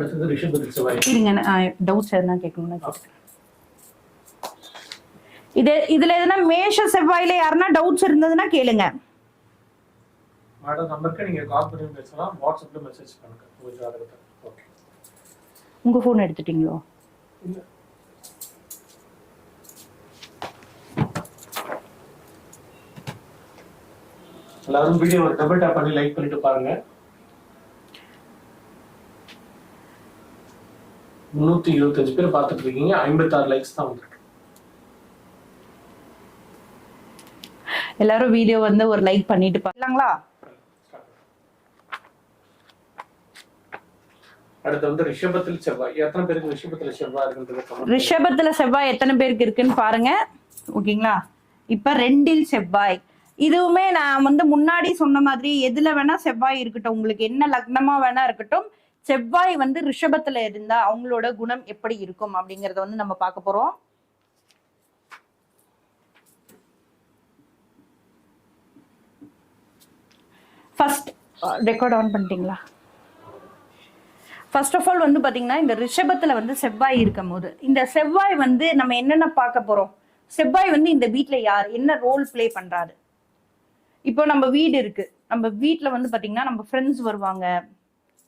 ரிஷபத்தில் செவ்வாய் இருங்க டவுட்ஸ் எதுனா கேட்கணும்னா இது இதுல எதுனா மேஷ செவ்வாயில யாருன்னா டவுட்ஸ் இருந்ததுன்னா கேளுங்க மேடம் நம்பருக்கு நீங்க கால் பண்ணி பேசலாம் வாட்ஸ்அப்ல மெசேஜ் பண்ணுங்க உங்க ஜாதகத்தை ஓகே உங்க ஃபோன் எடுத்துட்டீங்களோ இல்ல எல்லாரும் வீடியோ டபுள் டேப் பண்ணி லைக் பண்ணிட்டு பாருங்க முன்னூத்தி இருபத்தஞ்சு பேர் பார்த்துட்டு இருக்கீங்க. ஐம்பத்தாறு லைக்ஸ் தான் வந்திருக்கு. எல்லாரும் வீடியோ வந்து ஒரு லைக் பண்ணிட்டு பாக்கலாங்களா அடுத்து வந்து ரிஷபத்தில் செவ்வாய். எத்தனை பேருக்கு ரிஷபத்தில் செவ்வாய் இருக்குன்றது ரிஷபத்துல செவ்வாய் எத்தனை பேருக்கு இருக்குன்னு பாருங்க. ஓகேங்களா? இப்ப ரெண்டில் செவ்வாய். இதுவுமே நான் வந்து முன்னாடி சொன்ன மாதிரி எதுல வேணா செவ்வாய் இருக்கட்டும். உங்களுக்கு என்ன லக்னமா வேணா இருக்கட்டும். செவ்வாய் வந்து ரிஷபத்துல இருந்தா அவங்களோட குணம் எப்படி இருக்கும் அப்படிங்கறத வந்து நம்ம பார்க்க போறோம். ஃபர்ஸ்ட் ரெக்கார்ட் ஆன் பண்ணிட்டீங்களா? ஃபர்ஸ்ட் ஆஃப் ஆல் வந்து பார்த்தீங்கன்னா இந்த ரிஷபத்துல வந்து செவ்வாய் இருக்கும் போது இந்த செவ்வாய் வந்து நம்ம என்னென்ன பார்க்க போறோம்? செவ்வாய் வந்து இந்த வீட்டில் யார்? என்ன ரோல் ப்ளே பண்றாரு? இப்போ நம்ம வீடு இருக்கு. நம்ம வீட்டில் வந்து பாத்தீங்கன்னா நம்ம ஃப்ரெண்ட்ஸ் வருவாங்க.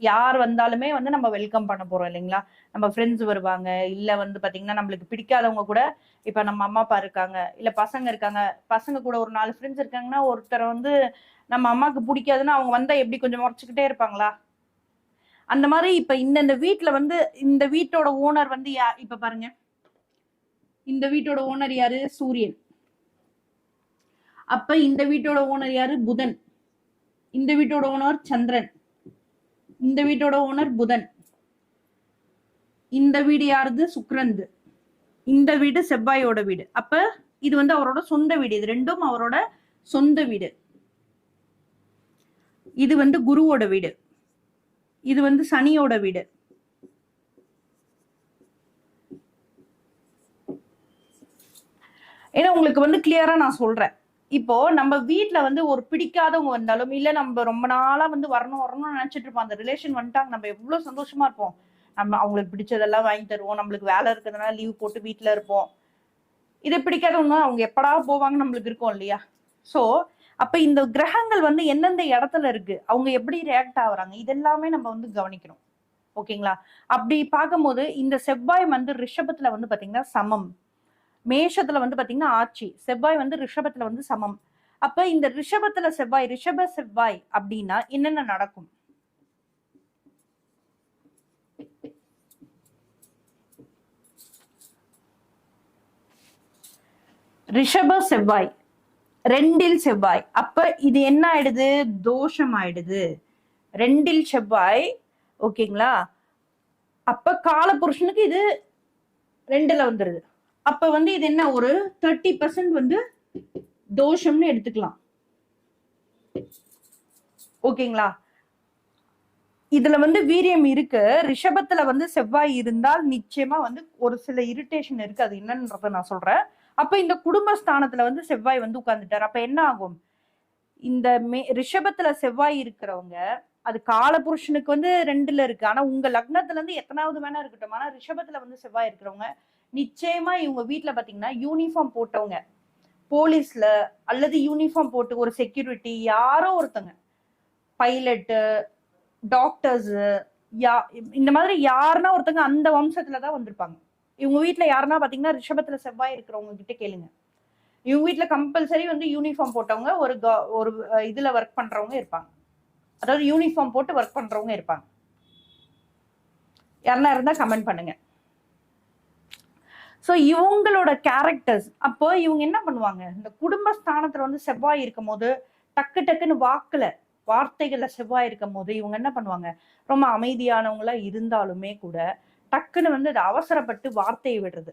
யார் வந்தாலுமே வந்து நம்ம வெல்கம் பண்ண போறோம் இல்லைங்களா? நம்ம ஃப்ரெண்ட்ஸ் வருவாங்க. இல்ல வந்து பாத்தீங்கன்னா நம்மளுக்கு பிடிக்காதவங்க கூட இப்ப நம்ம அம்மா அப்பா இருக்காங்க இல்ல பசங்க இருக்காங்க பசங்க கூட ஒரு நாலு ஃப்ரெண்ட்ஸ் இருக்காங்கன்னா ஒருத்தரை வந்து நம்ம அம்மாக்கு பிடிக்காதுன்னா அவங்க வந்தா எப்படி கொஞ்சம் முறைச்சுக்கிட்டே இருப்பாங்களா? அந்த மாதிரி இப்ப இந்த வீட்டுல வந்து இந்த வீட்டோட ஓனர் வந்து யா இப்ப பாருங்க. இந்த வீட்டோட ஓனர் யாரு? சூரியன். அப்ப இந்த வீட்டோட ஓனர் யாரு? புதன். இந்த வீட்டோட ஓனர் சந்திரன். இந்த வீட்டோட ஓனர் புதன். இந்த வீடு யாருது? சுக்கிரந்து இந்த வீடு செவ்வாயோட வீடு. அப்ப இது வந்து அவரோட சொந்த வீடு. இது ரெண்டும் அவரோட சொந்த வீடு. இது வந்து குருவோட வீடு. இது வந்து சனியோட வீடு. ஏன்னா உங்களுக்கு வந்து கிளியரா நான் சொல்றேன். இப்போ நம்ம வீட்ல வந்து ஒரு பிடிக்காதவங்க வந்தாலும் இல்ல நம்ம ரொம்ப நாளா வந்து வரணும் வரணும்னு நினைச்சிட்டு இருப்போம். அந்த ரிலேஷன் வந்துட்டாங்க. நம்ம எவ்வளவு சந்தோஷமா இருப்போம். நம்ம அவங்களுக்கு பிடிச்சதெல்லாம் வாங்கி தருவோம். நம்மளுக்கு வேலை இருக்கிறதுனால லீவ் போட்டு வீட்ல இருப்போம். இதை பிடிக்காதவங்க அவங்க எப்படா போவாங்க நம்மளுக்கு இருக்கும் இல்லையா? சோ அப்ப இந்த கிரகங்கள் வந்து எந்தெந்த இடத்துல இருக்கு? அவங்க எப்படி ரியாக்ட் ஆகுறாங்க? இதெல்லாமே நம்ம வந்து கவனிக்கணும். ஓகேங்களா? அப்படி பார்க்கும்போது இந்த செவ்வாய் வந்து ரிஷபத்துல வந்து பாத்தீங்கன்னா சமம். மேஷத்துல வந்து பாத்தீங்கன்னா ஆட்சி செவ்வாய் வந்து ரிஷபத்துல வந்து சமம். அப்ப இந்த ரிஷபத்துல செவ்வாய் ரிஷப செவ்வாய் அப்படின்னா என்னென்ன நடக்கும்? ரிஷப செவ்வாய் ரெண்டில் செவ்வாய். அப்ப இது என்ன ஆயிடுது? தோஷம் ஆயிடுது. ரெண்டில் செவ்வாய் ஓகேங்களா அப்ப காலபுருஷனுக்கு இது ரெண்டுல வந்துருது. அப்ப வந்து இது என்ன ஒரு தேர்ட்டி பர்சன்ட் வந்து தோஷம்னு எடுத்துக்கலாம். ஓகேங்களா? இதுல வந்து வீரியம் இருக்கு. ரிஷபத்துல வந்து செவ்வாய் இருந்தால் நிச்சயமா வந்து ஒரு சில இரிட்டேஷன் இருக்கு. அது என்னன்றத நான் சொல்றேன். அப்ப இந்த குடும்பஸ்தானத்துல வந்து செவ்வாய் வந்து உட்கார்ந்துட்டார். அப்ப என்ன ஆகும்? இந்த மே ரிஷபத்துல செவ்வாய் இருக்கிறவங்க அது காலபுருஷனுக்கு வந்து ரெண்டுல இருக்கு. ஆனா உங்க லக்னத்துல இருந்து எத்தனாவது வேணா இருக்கட்டும். ஆனா ரிஷபத்துல வந்து செவ்வாய் இருக்கிறவங்க நிச்சயமா இவங்க வீட்டுல பாத்தீங்கன்னா யூனிஃபார்ம் போட்டவங்க. போலீஸ்ல அல்லது யூனிஃபார்ம் போட்டு ஒரு செக்யூரிட்டி யாரோ ஒருத்தங்க. பைலட்டு டாக்டர்ஸ் யா இந்த மாதிரி யாருன்னா ஒருத்தங்க அந்த வம்சத்துல தான் வந்திருப்பாங்க. இவங்க வீட்டுல யாருன்னா பாத்தீங்கன்னா ரிஷபத்துல செவ்வாய் இருக்கிறவங்க கிட்ட கேளுங்க. இவங்க வீட்டுல கம்பல்சரி வந்து யூனிஃபார்ம் போட்டவங்க ஒரு க- ஒரு இதுல ஒர்க் பண்றவங்க இருப்பாங்க. அதாவது யூனிஃபார்ம் போட்டு ஒர்க் பண்றவங்க இருப்பாங்க. யாருன்னா இருந்தா கமெண்ட் பண்ணுங்க. ஸோ இவங்களோட கேரக்டர்ஸ் அப்போ இவங்க என்ன பண்ணுவாங்க? இந்த குடும்பஸ்தானத்துல வந்து செவ்வாய் இருக்கும் போது டக்கு டக்குன்னு வாக்கில் வார்த்தைகளில் செவ்வாய் இருக்கும் போது இவங்க என்ன பண்ணுவாங்க? ரொம்ப அமைதியானவங்களா இருந்தாலுமே கூட டக்குன்னு வந்து அது அவசரப்பட்டு வார்த்தையை விடுறது.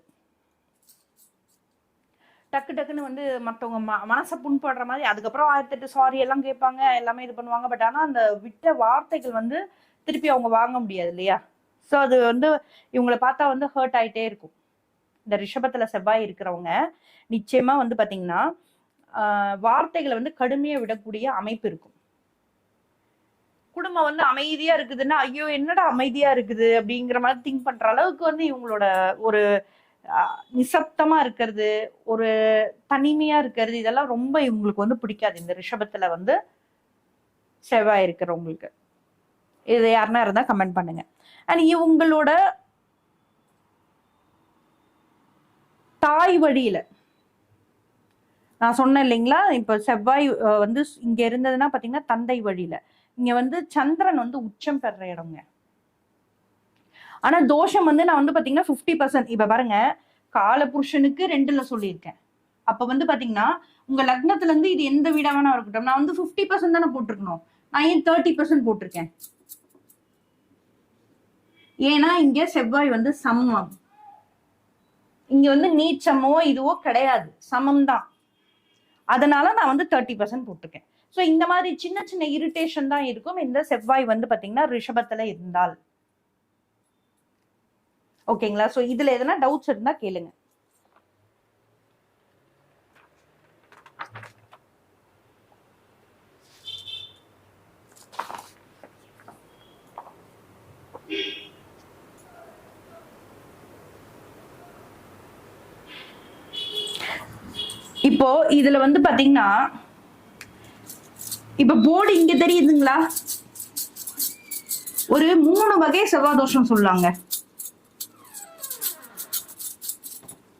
டக்கு டக்குன்னு வந்து மற்றவங்க ம மனசை புண்படுற மாதிரி அதுக்கப்புறம் ஆயிரத்தெட்டு சாரி எல்லாம் கேட்பாங்க எல்லாமே இது பண்ணுவாங்க. பட் ஆனால் அந்த விட்ட வார்த்தைகள் வந்து திருப்பி அவங்க வாங்க முடியாது இல்லையா? ஸோ அது வந்து இவங்களை பார்த்தா வந்து ஹர்ட் ஆகிட்டே இருக்கும். இந்த ரிஷபத்துல செவ்வாய் இருக்கிறவங்க நிச்சயமா வந்து பாத்தீங்கன்னா வார்த்தைகளை வந்து கடுமையா விடக்கூடிய அமைப்பு இருக்கும். குடும்பம் வந்து அமைதியா இருக்குதுன்னா ஐயோ என்னடா அமைதியா இருக்குது? அப்படிங்கிற மாதிரி திங்க் பண்ற அளவுக்கு வந்து இவங்களோட ஒரு நிசப்தமா இருக்கிறது ஒரு தனிமையா இருக்கிறது இதெல்லாம் ரொம்ப இவங்களுக்கு வந்து பிடிக்காது. இந்த ரிஷபத்துல வந்து செவ்வாய் இருக்கிறவங்களுக்கு. இது யாருன்னா இருந்தா கமெண்ட் பண்ணுங்க. அண்ட் இவங்களோட தாய் வழியில. நான் சொன்னேன் இல்லைங்களா? இப்போ செவ்வாய் வந்து இங்க இருந்ததுன்னா பாத்தீங்கன்னா தந்தை வழியில. இங்க வந்து சந்திரன் வந்து உச்சம் பெற இடங்க ஆனா தோஷம் வந்து நான் வந்து பாத்தீங்கன்னா 50% பர்சன்ட் இப்ப பாருங்க காலபுருஷனுக்கு ரெண்டுல சொல்லியிருக்கேன். அப்ப வந்து பாத்தீங்கன்னா உங்க லக்னத்துல இருந்து இது எந்த வீடா வேணா இருக்கட்டும். நான் வந்து 50% பர்சன்ட் தானே போட்டிருக்கணும். நான் ஏன் தேர்ட்டி பர்சன்ட் போட்டிருக்கேன்? ஏன்னா இங்க செவ்வாய் வந்து சமம். இங்க வந்து நீச்சமோ இதுவோ கிடையாது. சமம் தான் அதனால நான் வந்து தேர்ட்டி பர்சன்ட் போட்டிருக்கேன். ஸோ இந்த மாதிரி சின்ன சின்ன இரிட்டேஷன் தான் இருக்கும். இந்த செவ்வாய் வந்து பாத்தீங்கன்னா ரிஷபத்தில் இருந்தால். ஓகேங்களா ஸோ இதுல எதனா டவுட்ஸ் இருந்தா கேளுங்க. இப்போ இதுல வந்து பாத்தீங்கன்னா இப்ப போர்டு இங்க தெரியுதுங்களா? ஒரு மூணு வகை செவ்வாதோஷம் சொல்லாங்க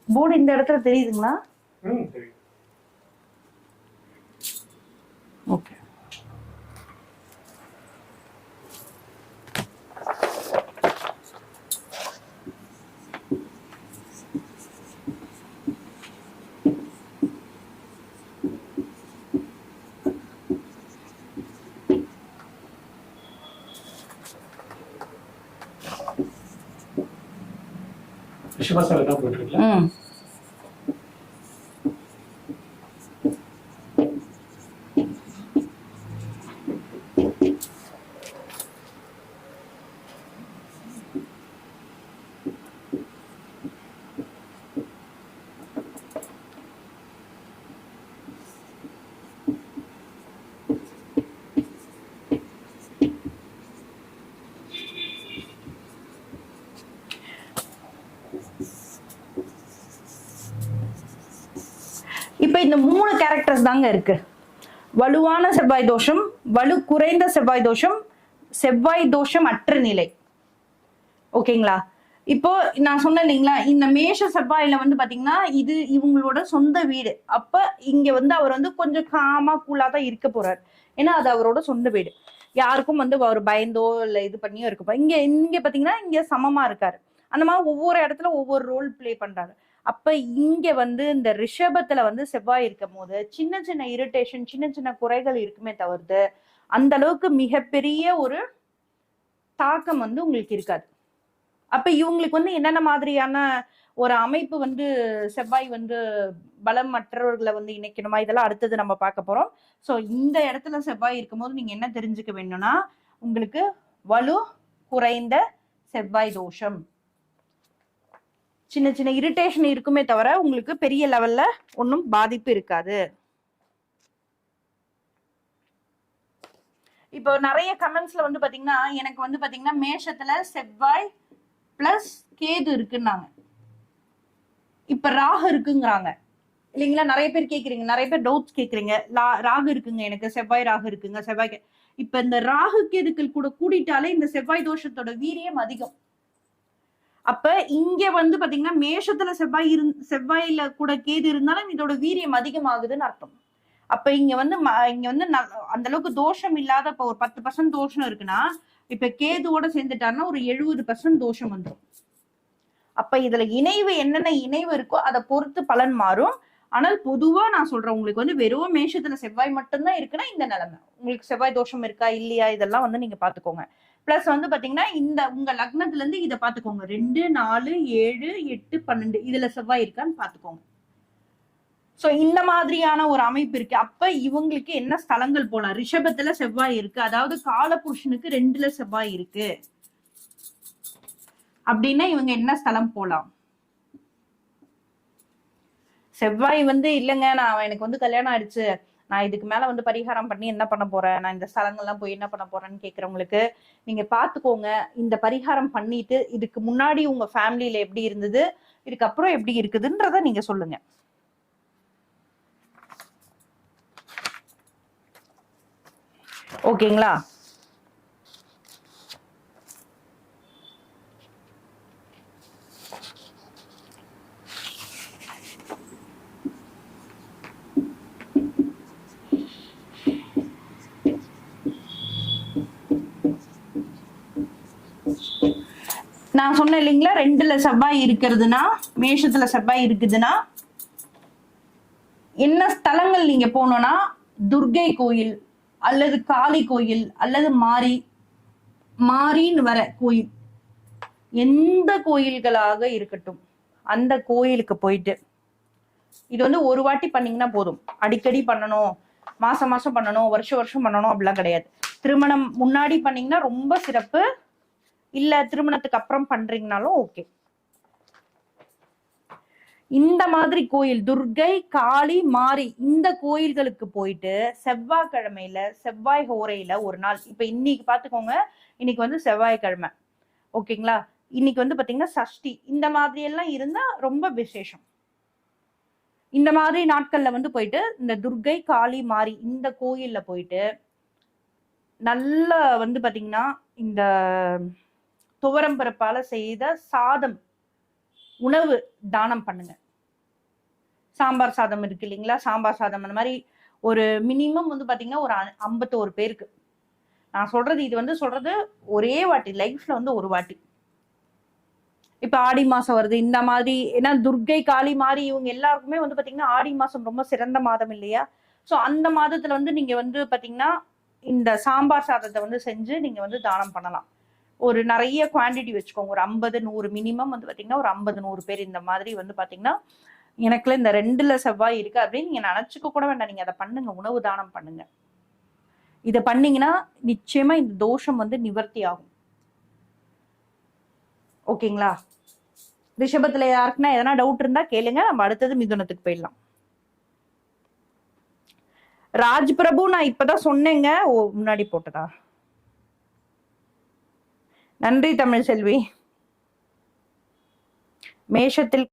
போர்டு இந்த இடத்துல தெரியுதுங்களா? ரிஷபாசால தான் போயிட்டு ம் இப்ப இந்த மூணு கேரக்டர்ஸ் தாங்க இருக்கு. வலுவான செவ்வாய் தோஷம் வலு குறைந்த செவ்வாய் தோஷம் செவ்வாய் தோஷம் அற்ற நிலை. ஓகேங்களா? இப்போ நான் சொன்னேன் இல்லைங்களா இந்த மேஷ செவ்வாயில வந்து பாத்தீங்கன்னா இது இவங்களோட சொந்த வீடு. அப்ப இங்க வந்து அவர் வந்து கொஞ்சம் காமா கூலா தான் இருக்க போறாரு. ஏன்னா அது அவரோட சொந்த வீடு. யாருக்கும் வந்து அவர் பயந்தோ இல்லை இது பண்ணியோ இருக்கப்போ இங்க இங்க பாத்தீங்கன்னா இங்க சமமா இருக்காரு. அந்த மாதிரி ஒவ்வொரு இடத்துல ஒவ்வொரு ரோல் பிளே பண்றாரு. அப்ப இங்க வந்து இந்த ரிஷபத்துல வந்து செவ்வாய் இருக்கும் போது சின்ன சின்ன இரிட்டேஷன் சின்ன சின்ன குறைகள் இருக்குமே தவிர்த்து அந்த அளவுக்கு மிகப்பெரிய ஒரு தாக்கம் வந்து உங்களுக்கு இருக்காது. அப்ப இவங்களுக்கு வந்து என்னென்ன மாதிரியான ஒரு அமைப்பு வந்து செவ்வாய் வந்து பலம் மற்றவர்களை வந்து இணைக்கணுமா? இதெல்லாம் அடுத்தது நம்ம பார்க்க போறோம். ஸோ இந்த இடத்துல செவ்வாய் இருக்கும்போது நீங்க என்ன தெரிஞ்சுக்க வேணும்னா உங்களுக்கு வலு குறைந்த செவ்வாய் தோஷம். சின்ன சின்ன இரிட்டேஷன் இருக்குமே தவிர உங்களுக்கு பெரிய லெவல்ல ஒன்றும் பாதிப்பு இருக்காது. இப்போ நிறைய கமெண்ட்ஸ்ல வந்து பாத்தீங்கன்னா எனக்கு வந்து பாத்தீங்கன்னா மேஷத்துல செவ்வாய் பிளஸ் கேது இருக்குன்னாங்க. இப்ப ராகு இருக்குங்கிறாங்க. இல்லைங்களா? நிறைய பேர் கேக்குறீங்க. நிறைய பேர் டவுட்ஸ் கேக்குறீங்க. ராகு இருக்குங்க எனக்கு. செவ்வாய் ராகு இருக்குங்க. செவ்வாய் இப்ப இந்த ராகு கேதுக்கள் கூட கூடிட்டாலே இந்த செவ்வாய் தோஷத்தோட வீரியம் அதிகம். அப்ப இங்க வந்து பாத்தீங்கன்னா மேஷத்துல செவ்வாய் இருந் செவ்வாயில கூட கேது இருந்தாலும் இதோட வீரியம் அதிகமாகுதுன்னு அர்த்தம். அப்ப இங்க வந்து ம- இங்க வந்து அந்த அளவுக்கு தோஷம் இல்லாத இப்ப ஒரு பத்து பர்சன்ட் தோஷம் இருக்குன்னா இப்ப கேதுவோட சேர்ந்துட்டாருன்னா ஒரு எழுபது பர்சன்ட் தோஷம் வந்துடும் அப்ப இதுல இணைவு என்னென்ன இணைவு இருக்கோ அதை பொறுத்து பலன் மாறும். ஆனால் பொதுவா நான் சொல்றேன் உங்களுக்கு வந்து வெறும் மேஷத்துல செவ்வாய் மட்டும்தான் இருக்குன்னா இந்த நிலைமை. உங்களுக்கு செவ்வாய் தோஷம் இருக்கா இல்லையா இதெல்லாம் வந்து நீங்க பாத்துக்கோங்க. பிளஸ் வந்து பாத்தீங்கன்னா இந்த உங்க லக்னத்துல இருந்து இதை பாத்துக்கோங்க. ரெண்டு நாலு ஏழு எட்டு பன்னெண்டு. இதுல செவ்வாய் இருக்கான்னு பாத்துக்கோங்க. சோ இந்த மாதிரியான ஒரு அமைப்பு இருக்கு. அப்ப இவங்களுக்கு என்ன ஸ்தலங்கள் போலாம்? ரிஷபத்துல செவ்வாய் இருக்கு. அதாவது காலபுருஷனுக்கு ரெண்டுல செவ்வாய் இருக்கு. அப்படின்னா இவங்க என்ன ஸ்தலம் போலாம்? செவ்வாய் வந்து இல்லைங்க நான் எனக்கு வந்து கல்யாணம் ஆயிடுச்சு. நான் இதுக்கு மேல வந்து பரிகாரம் பண்ணி என்ன பண்ண போறேன்? நான் இந்த ஸ்தலங்கள்லாம் போய் என்ன பண்ண போறேன்னு கேக்குறவங்களுக்கு நீங்க பாத்துக்கோங்க. இந்த பரிகாரம் பண்ணிட்டு இதுக்கு முன்னாடி உங்க ஃபேமிலியில எப்படி இருந்தது? இதுக்கப்புறம் எப்படி இருக்குதுன்றத நீங்க சொல்லுங்க. ஓகேங்களா நான் சொன்னேன் இல்லைங்களா? ரெண்டுல செவ்வாய் இருக்கிறதுனா மேஷத்துல செவ்வாய் இருக்குதுன்னா என்ன ஸ்தலங்கள் நீங்க போனோம்னா துர்கை கோயில் அல்லது காளி கோயில் அல்லது மாரி மாரின்னு வர கோயில். எந்த கோயில்களாக இருக்கட்டும் அந்த கோயிலுக்கு போயிட்டு இது வந்து ஒரு வாட்டி பண்ணீங்கன்னா போதும். அடிக்கடி பண்ணணும் மாசம் மாசம் பண்ணணும் வருஷம் வருஷம் பண்ணணும் அப்படிலாம் கிடையாது. திருமணம் முன்னாடி பண்ணீங்கன்னா ரொம்ப சிறப்பு. இல்ல திருமணத்துக்கு அப்புறம் பண்றீங்கனாலும் ஓகே இந்த மாதிரி கோயில் துர்கை காளி மாரி இந்த கோயில்களுக்கு போயிட்டு செவ்வாய்க்கிழமையில செவ்வாய் ஹோரையில ஒரு நாள் இப்ப இன்னைக்கு பாத்துக்கோங்க இன்னைக்கு வந்து செவ்வாய்க்கிழமை. ஓகேங்களா இன்னைக்கு வந்து பாத்தீங்கன்னா சஷ்டி. இந்த மாதிரி எல்லாம் இருந்தா ரொம்ப விசேஷம். இந்த மாதிரி நாட்கள்ல வந்து போயிட்டு இந்த துர்கை காளி மாரி இந்த கோயில்ல போயிட்டு நல்ல வந்து பாத்தீங்கன்னா இந்த துவரம்பருப்பால செய்த சாதம் உணவு தானம் பண்ணுங்க. சாம்பார் சாதம் இருக்கு இல்லைங்களா? சாம்பார் சாதம் அந்த மாதிரி ஒரு மினிமம் வந்து பாத்தீங்கன்னா ஒரு அ- ஐம்பத்தோரு பேருக்கு. நான் சொல்றது இது வந்து சொல்றது ஒரே வாட்டி லைஃப்ல வந்து ஒரு வாட்டி. இப்ப ஆடி மாசம் வருது இந்த மாதிரி ஏன்னா துர்கை காளி மாதிரி இவங்க எல்லாருக்குமே வந்து பாத்தீங்கன்னா ஆடி மாசம் ரொம்ப சிறந்த மாதம் இல்லையா? ஸோ அந்த மாதத்துல வந்து நீங்க வந்து பாத்தீங்கன்னா இந்த சாம்பார் சாதத்தை வந்து செஞ்சு நீங்க வந்து தானம் பண்ணலாம். ஒரு நிறைய குவாண்டிட்டி வச்சுக்கோங்க. ஒரு ஐம்பது நூறு மினிமம் வந்து பார்த்தீங்கன்னா ஒரு ஐம்பது நூறு பேர் இந்த மாதிரி வந்து பார்த்தீங்கன்னா எனக்குல இந்த ரெண்டுல செவ்வாய் இருக்கு அப்படின்னு நீங்க நினைச்சுக்க கூட வேண்டாம். நீங்க அதை பண்ணுங்க. உணவு தானம் பண்ணுங்க. இதை பண்ணீங்கன்னா நிச்சயமா இந்த தோஷம் வந்து நிவர்த்தி ஆகும். ஓகேங்களா? ரிஷபத்துல யாருக்குன்னா எதனா டவுட் இருந்தா கேளுங்க. நம்ம அடுத்தது மிதுனத்துக்கு போயிடலாம். ராஜ் பிரபு நான் இப்பதான் சொன்னேங்க. ஓ முன்னாடி போட்டதா? நன்றி தமிழ் செல்வி. மேஷத்தில்